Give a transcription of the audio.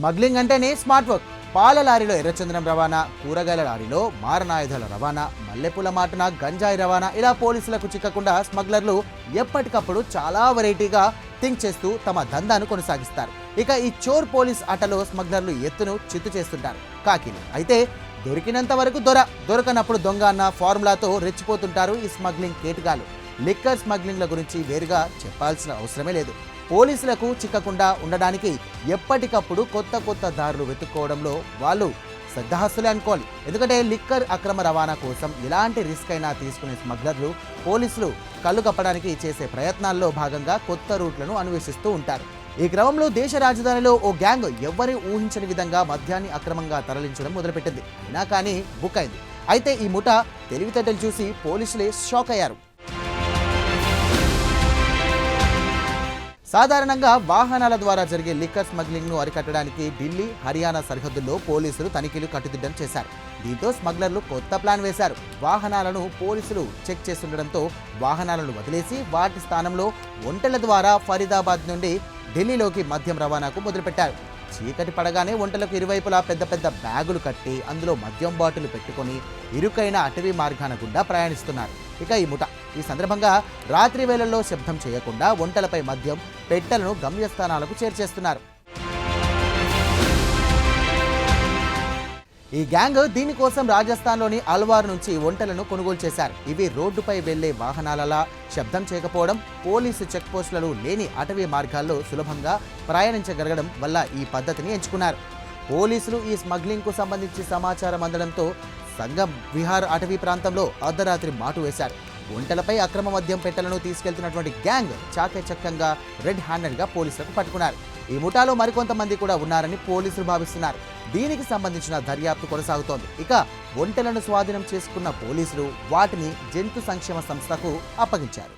Smuggling అంటేనే smart work. పాల లారీలో ఎర్రచందనం రవాణా కూరగాయల లారీలో మారణాయుధాల రవాణా మల్లెపూల మాటన గంజాయి రవాణా ఇలా పోలీసులకు చిక్కకుండా స్మగ్లర్లు ఎప్పటికప్పుడు చాలా వెరైటీగా థింక్ చేస్తూ తమ దందాను కొనసాగిస్తారు. ఇక ఈ చోర్ పోలీస్ ఆటలో స్మగ్లర్లు ఎత్తును చిత్తు చేస్తుంటారు. కాకిలు అయితే దొరికినంత వరకు దొర దొరకనప్పుడు దొంగ అన్న ఫార్ములాతో రెచ్చిపోతుంటారు ఈ స్మగ్లింగ్ కేటగాలు లిక్కర్ స్మగ్లింగ్ల గురించి వేరుగా చెప్పాల్సిన అవసరమే లేదు. పోలీసులకు చిక్కకుండా ఉండడానికి ఎప్పటికప్పుడు కొత్త కొత్త దారులు వెతుక్కోవడంలో వాళ్ళు శ్రద్ధాస్తులే అనుకోవాలి. ఎందుకంటే లిక్కర్ అక్రమ రవాణా కోసం ఎలాంటి రిస్క్ అయినా తీసుకునే స్మగ్లర్లు పోలీసులు కళ్ళు కప్పడానికి చేసే ప్రయత్నాల్లో భాగంగా కొత్త రూట్లను అన్వేషిస్తూ ఉంటారు. ఈ క్రమంలో దేశ రాజధానిలో ఓ గ్యాంగ్ ఎవ్వరి ఊహించని విధంగా మద్యాన్ని అక్రమంగా తరలించడం మొదలుపెట్టింది. అయినా కానీ బుక్ అయింది. అయితే ఈ ముఠ తెలివితేటలు చూసి పోలీసులే షాక్ అయ్యారు. సాధారణంగా వాహనాల ద్వారా జరిగే లిక్కర్ స్మగ్లింగ్ను అరికట్టడానికి ఢిల్లీ హర్యానా సరిహద్దుల్లో పోలీసులు తనిఖీలు కట్టుదిట్టం చేశారు. దీంతో స్మగ్లర్లు కొత్త ప్లాన్ వేశారు. వాహనాలను పోలీసులు చెక్ చేస్తుండటంతో వాహనాలను వదిలేసి వాటి స్థానంలో ఒంటెల ద్వారా ఫరీదాబాద్ నుండి ఢిల్లీలోకి మద్యం రవాణాకు మొదలుపెట్టారు. చీకటి పడగానే ఒంటలకు ఇరువైపులా పెద్ద పెద్ద బ్యాగులు కట్టి అందులో మద్యం బాటిల్ పెట్టుకొని ఇరుకైన అటవీ మార్గాన గుండా ప్రయాణిస్తున్నారు. ఇక ఈ ముఠ. ఈ సందర్భంగా రాత్రి వేళల్లో శబ్దం చేయకుండా ఒంటలపై మద్యం పెట్టెలను గమ్యస్థానాలకు చేర్చేస్తున్నారు. ఈ గ్యాంగ్ దీనికోసం రాజస్థాన్లోని అల్వార్ నుంచి ఒంటలను కొనుగోలు చేశారు. ఇవి రోడ్డుపై వెళ్ళే వాహనాలలా శబ్దం చేయకపోవడం పోలీసు చెక్పోస్టులలో లేని అటవీ మార్గాల్లో సులభంగా ప్రయాణించగలగడం వల్ల ఈ పద్ధతిని ఎంచుకున్నారు. పోలీసులు ఈ స్మగ్లింగ్కు సంబంధించి సమాచారం అందడంతో సంగం విహార్ అటవీ ప్రాంతంలో అర్ధరాత్రి మాటు వేశారు. ఒంటలపై అక్రమ మద్యం పెట్టెలను తీసుకెళ్తున్నటువంటి గ్యాంగ్ చాకచక్యంగా రెడ్ హ్యాండెడ్గా పోలీసులకు పట్టుకున్నారు. ఈ ముఠాలో మరికొంతమంది కూడా ఉన్నారని పోలీసులు భావిస్తున్నారు. దీనికి సంబంధించిన దర్యాప్తు కొనసాగుతోంది. ఇక ఒంటెలను స్వాధీనం చేసుకున్న పోలీసులు వాటిని జంతు సంక్షేమ సంస్థకు అప్పగించారు.